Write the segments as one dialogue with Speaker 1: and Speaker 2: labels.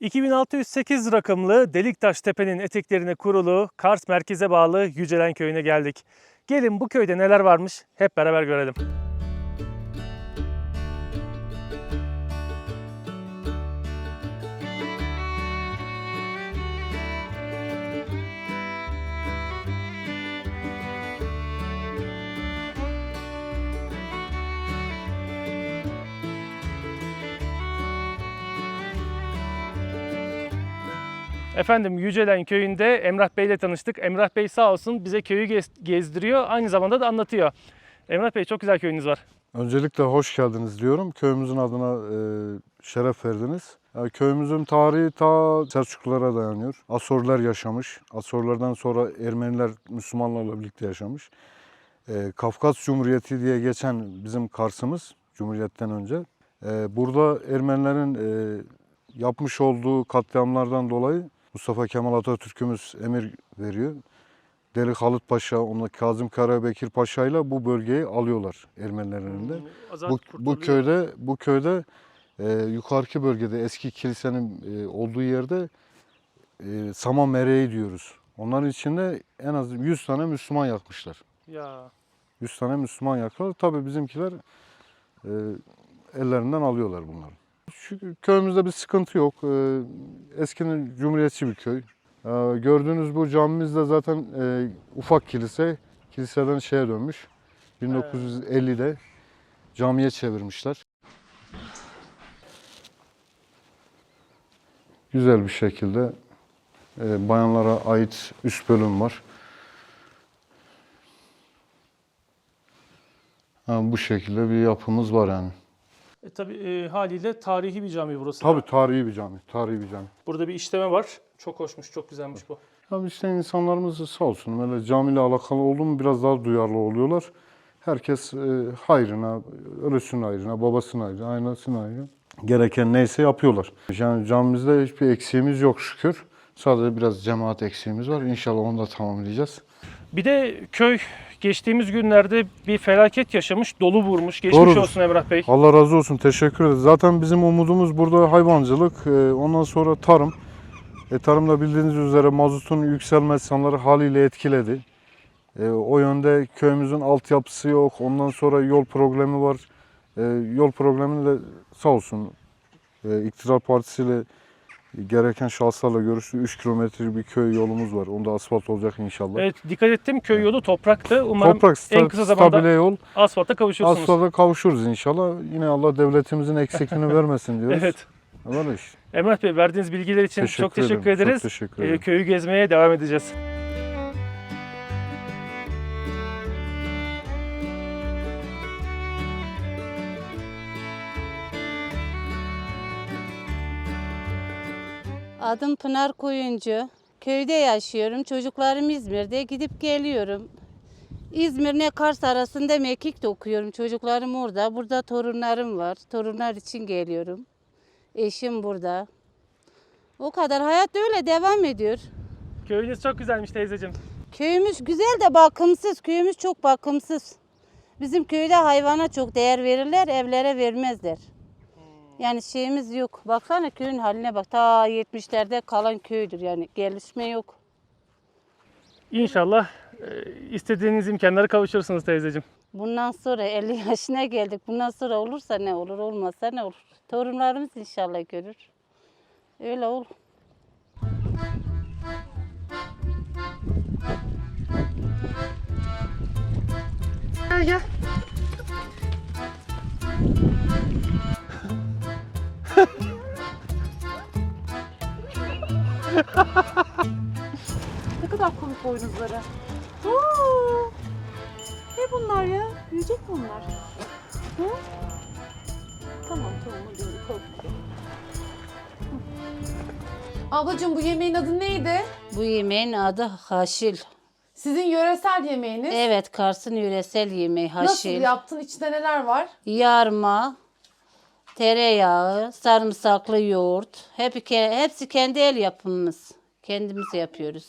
Speaker 1: 2608 rakımlı Deliktaş Tepe'nin eteklerine kurulu Kars merkeze bağlı Yücelen köyüne geldik. Gelin bu köyde neler varmış hep beraber görelim. Efendim Yücelen köyünde Emrah Bey ile tanıştık. Emrah Bey sağ olsun bize köyü gez- gezdiriyor. Aynı zamanda da anlatıyor. Emrah Bey çok güzel köyünüz var.
Speaker 2: Öncelikle hoş geldiniz diyorum. Köyümüzün adına e, şeref verdiniz. Ya, köyümüzün tarihi ta Selçuklulara dayanıyor. Asorlar yaşamış. Asorlardan sonra Ermeniler Müslümanlarla birlikte yaşamış. E, Kafkas Cumhuriyeti diye geçen bizim Kars'ımız Cumhuriyet'ten önce. E, burada Ermenilerin e, yapmış olduğu katliamlardan dolayı Mustafa Kemal Atatürk'ümüz emir veriyor. Deli Halit Paşa, onunla Kazım Karabekir Paşa ile bu bölgeyi alıyorlar Ermenilerin elinde.
Speaker 1: Azat
Speaker 2: Bu, bu köyde bu köyde e, yukarıki bölgede eski kilisenin e, olduğu yerde e, Saman Mereği diyoruz. Onların içinde en az 100 tane Müslüman yakmışlar.
Speaker 1: Ya
Speaker 2: 100 tane Müslüman yakıyorlar. Tabii bizimkiler e, ellerinden alıyorlar bunları. Köyümüzde bir sıkıntı yok. E, eskinin cumhuriyetçi bir köy. E, gördüğünüz bu camimiz de zaten e, ufak kilise. Kiliseden şeye dönmüş. 1950'de camiye çevirmişler. Güzel bir şekilde e, bayanlara ait üst bölüm var. Bu şekilde bir yapımız var yani.
Speaker 1: E, tabii e, haliyle tarihi bir cami burası.
Speaker 2: Tabii tarihi bir cami, tarihi bir cami.
Speaker 1: Burada bir işleme var. Çok hoşmuş, çok güzelmiş bu.
Speaker 2: Tabii işte insanlarımız sağ olsun böyle camiyle alakalı oldu mu biraz daha duyarlı oluyorlar. Herkes e, hayrına, ölüsünün hayrına, babasının hayrına, aynasının hayrına gereken neyse yapıyorlar. Yani camimizde hiçbir eksiğimiz yok şükür. Sadece biraz cemaat eksiğimiz var. İnşallah onu da tamamlayacağız.
Speaker 1: Bir de köy geçtiğimiz günlerde bir felaket yaşamış, dolu vurmuş. Geçmiş
Speaker 2: Doğrudur.
Speaker 1: olsun Emrah Bey.
Speaker 2: Allah razı olsun. Teşekkür ederiz. Zaten bizim umudumuz burada hayvancılık, e, ondan sonra tarım. E, tarımda bildiğiniz üzere mazotun yükselmesi insanları haliyle etkiledi. E, o yönde köyümüzün altyapısı yok. Ondan sonra yol problemi var. E, yol problemini de sağ olsun e, iktidar partisiyle gereken şahıslarla görüştü. 3 kilometre bir köy yolumuz var. Onda asfalt olacak inşallah.
Speaker 1: Evet dikkat ettim köy yolu topraktı. Umarım
Speaker 2: Toprak sta-
Speaker 1: en kısa zamanda
Speaker 2: stabile yol.
Speaker 1: asfalta kavuşursunuz.
Speaker 2: Asfalta kavuşuruz inşallah. Yine Allah devletimizin eksikliğini vermesin diyoruz.
Speaker 1: Evet.
Speaker 2: Öyle işte.
Speaker 1: Emrah Bey verdiğiniz bilgiler için çok teşekkür
Speaker 2: ederim.
Speaker 1: ederiz.
Speaker 2: Çok teşekkür
Speaker 1: Ee,
Speaker 2: ederim.
Speaker 1: köyü gezmeye devam edeceğiz.
Speaker 3: Adım Pınar Koyuncu. Köyde yaşıyorum. Çocuklarım İzmir'de. Gidip geliyorum. İzmir ne Kars arasında Mekik'te okuyorum. Çocuklarım orada. Burada torunlarım var. Torunlar için geliyorum. Eşim burada. O kadar. Hayat öyle devam ediyor.
Speaker 1: Köyünüz çok güzelmiş teyzeciğim.
Speaker 3: Köyümüz güzel de bakımsız. Köyümüz çok bakımsız. Bizim köyde hayvana çok değer verirler, evlere vermezler. Yani şeyimiz yok. Baksana köyün haline bak. Ta 70'lerde kalan köydür yani. Gelişme yok.
Speaker 1: İnşallah e, istediğiniz imkanlara kavuşursunuz teyzeciğim.
Speaker 3: Bundan sonra 50 yaşına geldik. Bundan sonra olursa ne olur, olmazsa ne olur. Torunlarımız inşallah görür. Öyle olur.
Speaker 4: Gel gel. Ne kadar komik boynuzları. Oo! Ne bunlar ya? Büyüyecek mi bunlar? Hı? Tamam tamam hadi korkma.
Speaker 5: Ablacığım bu yemeğin adı neydi?
Speaker 3: Bu yemeğin adı haşil.
Speaker 5: Sizin yöresel yemeğiniz.
Speaker 3: Evet, Kars'ın yöresel yemeği haşil.
Speaker 5: Nasıl yaptın? İçinde neler var?
Speaker 3: yarma, tereyağı, sarımsaklı yoğurt. Hep, hepsi kendi el yapımımız. Kendimiz yapıyoruz.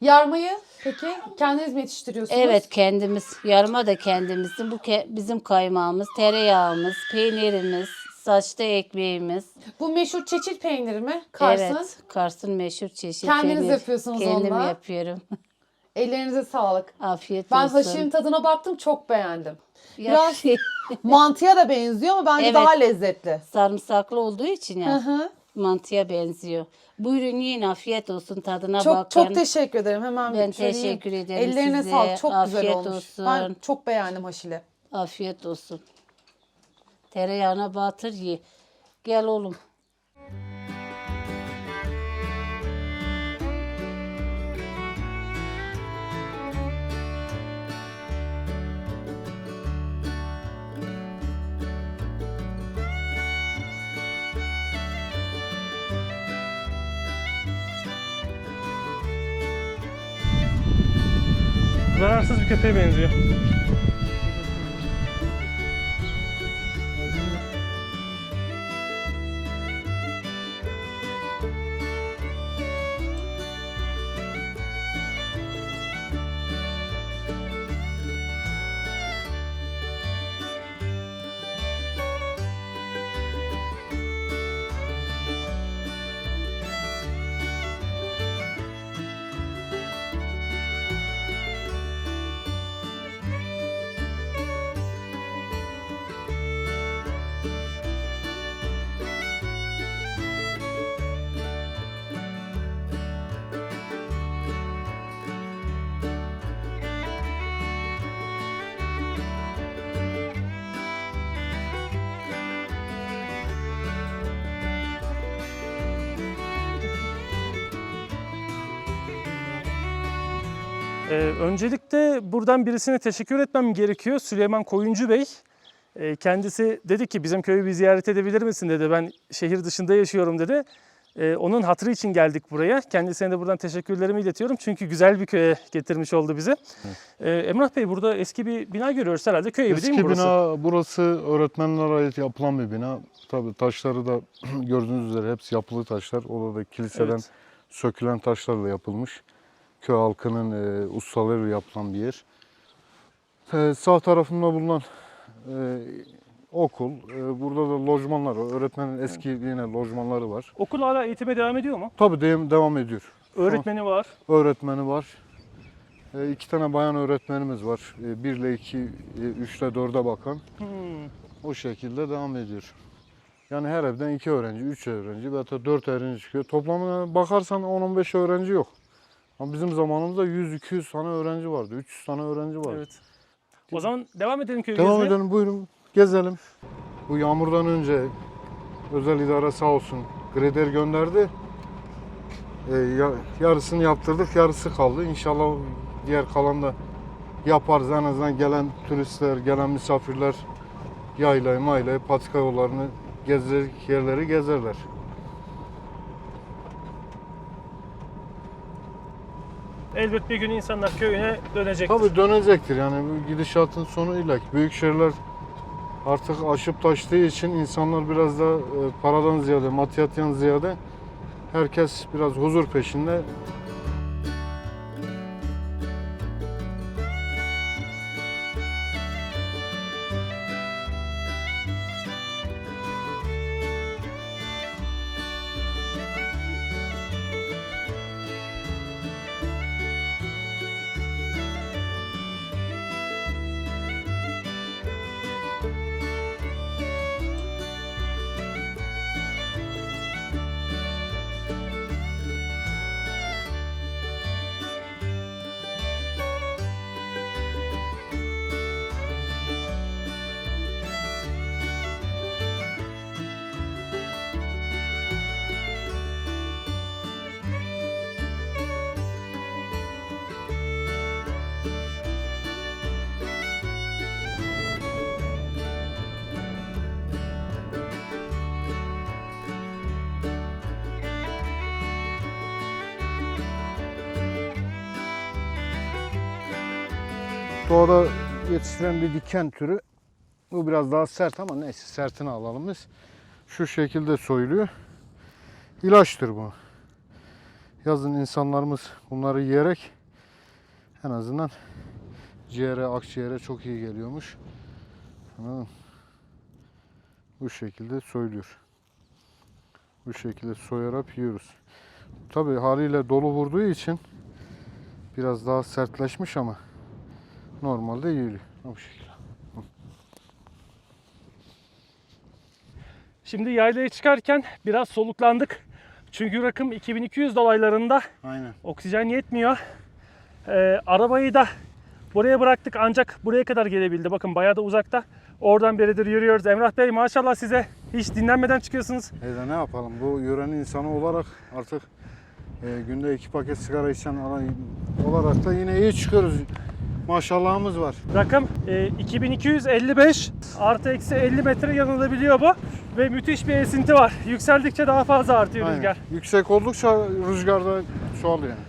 Speaker 5: Yarmayı peki kendiniz mi yetiştiriyorsunuz?
Speaker 3: Evet kendimiz. Yarma da kendimizin. Bu ke- bizim kaymağımız, tereyağımız, peynirimiz, Saçta ekmeğimiz.
Speaker 5: Bu meşhur çeçil peyniri mi? Kars'ın.
Speaker 3: Evet. Kars'ın meşhur çeşit
Speaker 5: Kendiniz
Speaker 3: peynir.
Speaker 5: yapıyorsunuz
Speaker 3: Kendim
Speaker 5: onunla.
Speaker 3: yapıyorum.
Speaker 5: Ellerinize sağlık.
Speaker 3: Afiyet
Speaker 5: Ben
Speaker 3: olsun.
Speaker 5: haşirin tadına baktım çok beğendim. Biraz mantıya da benziyor ama bence
Speaker 3: Evet.
Speaker 5: daha lezzetli.
Speaker 3: sarımsaklı olduğu için
Speaker 5: Hı
Speaker 3: ya
Speaker 5: hı.
Speaker 3: mantıya benziyor. Buyurun yiyin afiyet olsun tadına
Speaker 5: Çok
Speaker 3: bakın.
Speaker 5: çok teşekkür ederim. Hemen
Speaker 3: Ben
Speaker 5: yiyeyim.
Speaker 3: teşekkür ederim
Speaker 5: Ellerine
Speaker 3: size.
Speaker 5: sağlık. Çok güzel
Speaker 3: Afiyet
Speaker 5: olmuş.
Speaker 3: olsun.
Speaker 5: Ben çok beğendim haşili.
Speaker 3: Afiyet olsun. Tereyağına batır ye. Gel oğlum.
Speaker 1: Zararsız bir köpeğe benziyor. Ee, öncelikle buradan birisine teşekkür etmem gerekiyor. Süleyman Koyuncu Bey. Ee, kendisi dedi ki bizim köyü bir ziyaret edebilir misin dedi. Ben şehir dışında yaşıyorum dedi. Ee, onun hatırı için geldik buraya. Kendisine de buradan teşekkürlerimi iletiyorum. Çünkü güzel bir köye getirmiş oldu bizi. Ee, Emrah Bey burada eski bir bina görüyoruz herhalde. Köy evi değil mi
Speaker 2: Eski
Speaker 1: burası?
Speaker 2: bina burası öğretmenlere ait yapılan bir bina. Tabii taşları da gördüğünüz üzere hepsi yapılı taşlar. Orada da kiliseden
Speaker 1: Evet.
Speaker 2: sökülen taşlarla yapılmış. Köy halkının e, ustalarıyla yapılan bir yer. E, sağ tarafında bulunan e, okul. E, burada da lojmanlar var. Öğretmenin eski yine lojmanları var.
Speaker 1: Okul hala eğitime devam ediyor mu?
Speaker 2: Tabii de- devam ediyor.
Speaker 1: Öğretmeni var.
Speaker 2: öğretmeni var. E, iki tane bayan öğretmenimiz var. E, bir ile iki, e, üç ile dörde bakan.
Speaker 1: Hmm.
Speaker 2: O şekilde devam ediyor. Yani her evden iki öğrenci, üç öğrenci ve hatta dört öğrenci çıkıyor. Toplamına bakarsan 10-15 öğrenci yok. Ama bizim zamanımızda 100-200 tane öğrenci vardı. 300 tane öğrenci vardı.
Speaker 1: Evet. O zaman devam edelim köyü
Speaker 2: Devam
Speaker 1: gezmeye.
Speaker 2: edelim buyurun gezelim. Bu yağmurdan önce özel idare sağ olsun grader gönderdi. Ee, ya- yarısını yaptırdık yarısı kaldı. İnşallah diğer kalan da yaparız. En azından gelen turistler, gelen misafirler yaylayı maylayı patika yollarını gezecek yerleri gezerler.
Speaker 1: Elbet bir gün insanlar köyüne dönecektir.
Speaker 2: Tabii dönecektir yani bu gidişatın sonu illa ki. Büyük şehirler artık aşıp taştığı için insanlar biraz da e, paradan ziyade, maddiyattan ziyade herkes biraz huzur peşinde. Doğada yetiştiren bir diken türü. Bu biraz daha sert ama neyse sertini alalım biz. Şu şekilde soyuluyor. İlaçtır bu. Yazın insanlarımız bunları yiyerek en azından ciğere, akciğere çok iyi geliyormuş. Anladın? Bu şekilde soyuluyor. Bu şekilde soyarak yiyoruz. Tabi haliyle dolu vurduğu için biraz daha sertleşmiş ama normalde yiyiliyor. Bu şekilde.
Speaker 1: Şimdi yaylaya çıkarken biraz soluklandık. Çünkü rakım 2200 dolaylarında
Speaker 2: Aynen.
Speaker 1: oksijen yetmiyor. Ee, arabayı da buraya bıraktık ancak buraya kadar gelebildi. Bakın bayağı da uzakta. Oradan beridir yürüyoruz. Emrah Bey maşallah size hiç dinlenmeden çıkıyorsunuz.
Speaker 2: E de ne yapalım? Bu yörenin insanı olarak artık e, günde iki paket sigara içen ara- olarak da yine iyi çıkıyoruz. Maşallahımız var.
Speaker 1: Rakım e, 2255 artı eksi 50 metre yanılabiliyor bu. Ve müthiş bir esinti var. Yükseldikçe daha fazla artıyor
Speaker 2: Aynen.
Speaker 1: rüzgar.
Speaker 2: Yüksek oldukça rüzgar da çoğalıyor. yani.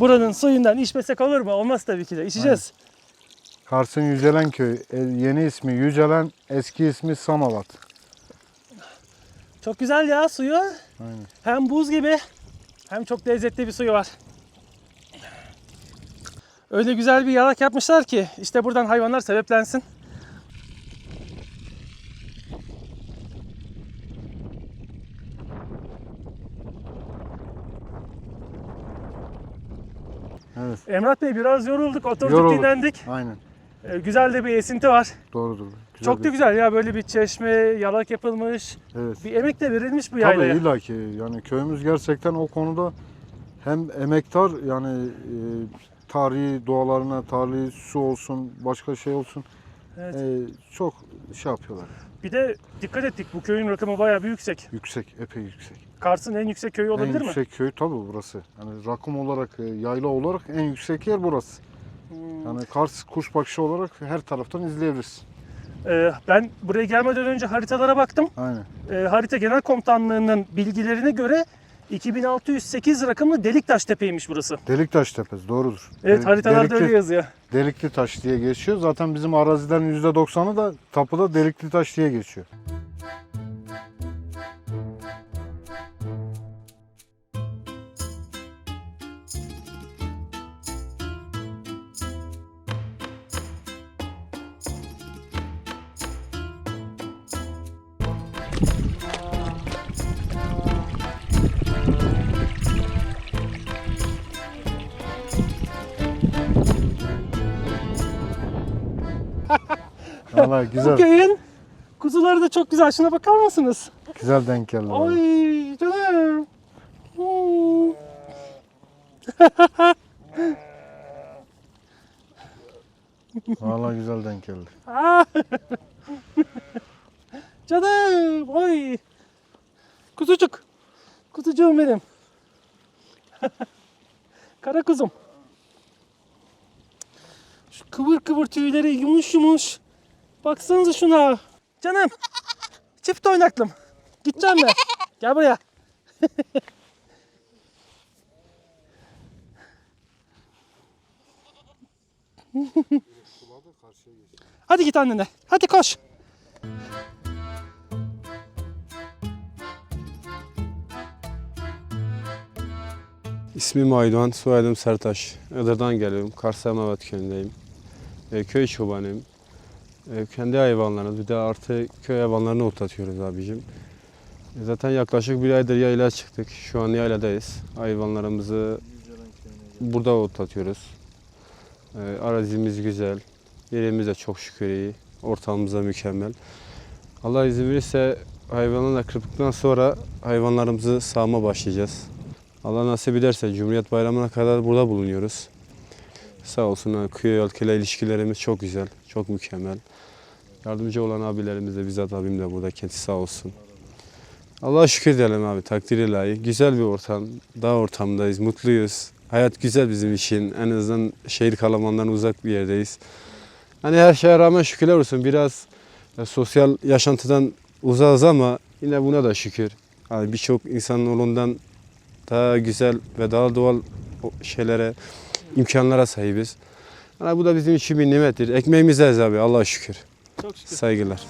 Speaker 1: Buranın suyundan içmesek olur mu? Olmaz tabii ki de. İçeceğiz.
Speaker 2: Kars'ın Yücelen köyü. E, Yeni ismi Yücelen, eski ismi Samavat.
Speaker 1: Çok güzel ya suyu.
Speaker 2: Aynen.
Speaker 1: Hem buz gibi hem çok lezzetli bir suyu var. Öyle güzel bir yalak yapmışlar ki işte buradan hayvanlar sebeplensin. Emrah Bey biraz yorulduk, oturduk,
Speaker 2: Yorulduk.
Speaker 1: dinlendik.
Speaker 2: Aynen.
Speaker 1: Ee, güzel de bir esinti var.
Speaker 2: Doğrudur. Güzel
Speaker 1: Çok da
Speaker 2: bir-
Speaker 1: güzel ya böyle bir çeşme, yalak yapılmış.
Speaker 2: Evet.
Speaker 1: Bir emek de verilmiş bu
Speaker 2: Tabii
Speaker 1: yaylaya.
Speaker 2: illa ki yani köyümüz gerçekten o konuda hem emektar yani e, tarihi doğalarına, tarihi su olsun, başka şey olsun
Speaker 1: Evet.
Speaker 2: e, çok şey yapıyorlar.
Speaker 1: Bir de dikkat ettik bu köyün rakımı bayağı bir yüksek.
Speaker 2: Yüksek, epey yüksek.
Speaker 1: Kars'ın en yüksek köyü olabilir
Speaker 2: en
Speaker 1: mi?
Speaker 2: yüksek köy tabii burası. Yani rakım olarak, e, yayla olarak en yüksek yer burası.
Speaker 1: Hmm.
Speaker 2: Yani Kars kuş bakışı olarak her taraftan izleyebilirsin.
Speaker 1: Ee, ben buraya gelmeden önce haritalara baktım.
Speaker 2: Aynen.
Speaker 1: Ee, harita Genel Komutanlığı'nın bilgilerine göre 2608 rakımlı Deliktaş Tepe'ymiş burası.
Speaker 2: Deliktaş Tepesi doğrudur.
Speaker 1: Evet haritalarda
Speaker 2: Delikli-
Speaker 1: öyle yazıyor.
Speaker 2: Delikli taş diye geçiyor. Zaten bizim arazilerin %90'ı da tapuda delikli taş diye geçiyor. Valla
Speaker 1: Bu
Speaker 2: güzel,
Speaker 1: köyün kuzuları da çok güzel. Şuna bakar mısınız?
Speaker 2: güzel denk geldi.
Speaker 1: Ay canım. Hmm.
Speaker 2: Valla güzel denk geldi.
Speaker 1: Canım. Oy. Kuzucuk. Kuzucuğum benim. Kara kuzum. Şu kıvır kıvır tüyleri yumuş yumuş. Baksanıza şuna. Canım. Çift oynaklım. Gideceğim mi? Gel buraya. Hadi git annene. Hadi koş.
Speaker 6: İsmim Aydoğan, soyadım Sertaş. Iğdır'dan geliyorum. Kars Semavet köyündeyim. E, köy çobanıyım. E, kendi hayvanlarımız, bir de artı köy hayvanlarını otlatıyoruz abicim. E, zaten yaklaşık bir aydır yaylaya çıktık. Şu an yayladayız. Hayvanlarımızı burada otlatıyoruz. E, arazimiz güzel. Yerimiz de çok şükür iyi. Ortamımız da mükemmel. Allah izin verirse hayvanlarla kırptıktan sonra hayvanlarımızı sağma başlayacağız. Allah nasip ederse Cumhuriyet Bayramı'na kadar burada bulunuyoruz. Sağ olsun köy halkıyla ilişkilerimiz çok güzel, çok mükemmel. Yardımcı olan abilerimiz de bizzat abim de burada kendisi sağ olsun. Allah'a şükür diyelim abi takdir ilahi. Güzel bir ortam, dağ ortamdayız, mutluyuz. Hayat güzel bizim için. En azından şehir kalamandan uzak bir yerdeyiz. Hani her şeye rağmen şükürler olsun. Biraz e, sosyal yaşantıdan uzağız ama yine buna da şükür. Hani birçok insanın olundan daha güzel ve daha doğal şeylere, imkanlara sahibiz. Yani bu da bizim için bir nimettir. Ekmeğimizdeyiz abi Allah'a şükür.
Speaker 1: Çok şükür.
Speaker 6: Saygılar.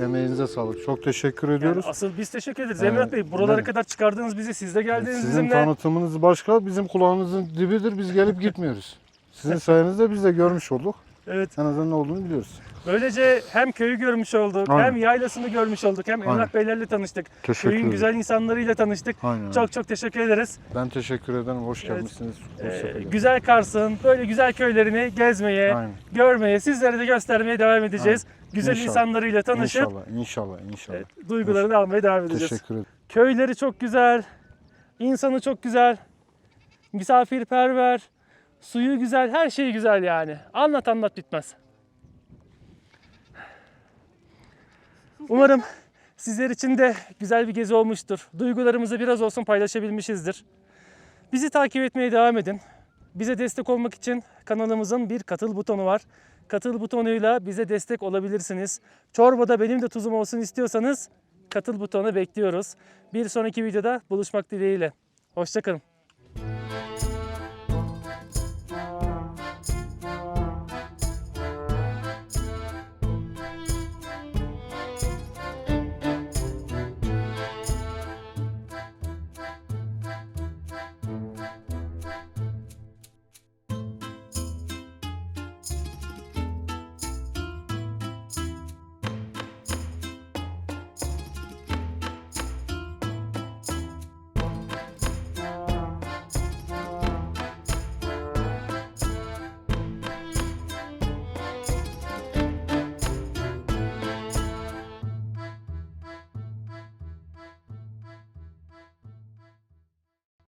Speaker 2: Emeğinize sağlık. Çok teşekkür
Speaker 1: Yani
Speaker 2: ediyoruz.
Speaker 1: asıl biz teşekkür ederiz.
Speaker 2: Evet,
Speaker 1: Emrah Bey buralara
Speaker 2: evet.
Speaker 1: kadar çıkardınız bizi. Siz de geldiniz
Speaker 2: Sizin
Speaker 1: bizimle.
Speaker 2: tanıtımınız başka, bizim kulağımızın dibidir. Biz gelip gitmiyoruz. Sizin sayenizde biz de görmüş olduk.
Speaker 1: Evet.
Speaker 2: En azından ne olduğunu biliyoruz.
Speaker 1: Böylece hem köyü görmüş olduk,
Speaker 2: Aynen.
Speaker 1: hem yaylasını görmüş olduk, hem
Speaker 2: Aynen.
Speaker 1: Beylerle tanıştık.
Speaker 2: Teşekkür
Speaker 1: Köyün
Speaker 2: ederim.
Speaker 1: güzel insanlarıyla tanıştık.
Speaker 2: Aynen.
Speaker 1: Çok çok teşekkür ederiz.
Speaker 2: Ben teşekkür ederim. Hoş
Speaker 1: Evet.
Speaker 2: gelmişsiniz. Hoş
Speaker 1: Ee, güzel Kars'ın böyle güzel köylerini gezmeye,
Speaker 2: Aynen.
Speaker 1: görmeye, sizlere de göstermeye devam edeceğiz. Güzel
Speaker 2: İnşallah.
Speaker 1: insanlarıyla tanışıp
Speaker 2: İnşallah, inşallah, inşallah.
Speaker 1: evet, duygularını almaya devam edeceğiz.
Speaker 2: Teşekkür ederim.
Speaker 1: Köyleri çok güzel, insanı çok güzel, misafirperver, suyu güzel, her şeyi güzel yani. Anlat anlat bitmez. Umarım sizler için de güzel bir gezi olmuştur. Duygularımızı biraz olsun paylaşabilmişizdir. Bizi takip etmeye devam edin. Bize destek olmak için kanalımızın bir katıl butonu var. Katıl butonuyla bize destek olabilirsiniz. Çorbada benim de tuzum olsun istiyorsanız katıl butonu bekliyoruz. Bir sonraki videoda buluşmak dileğiyle. Hoşçakalın.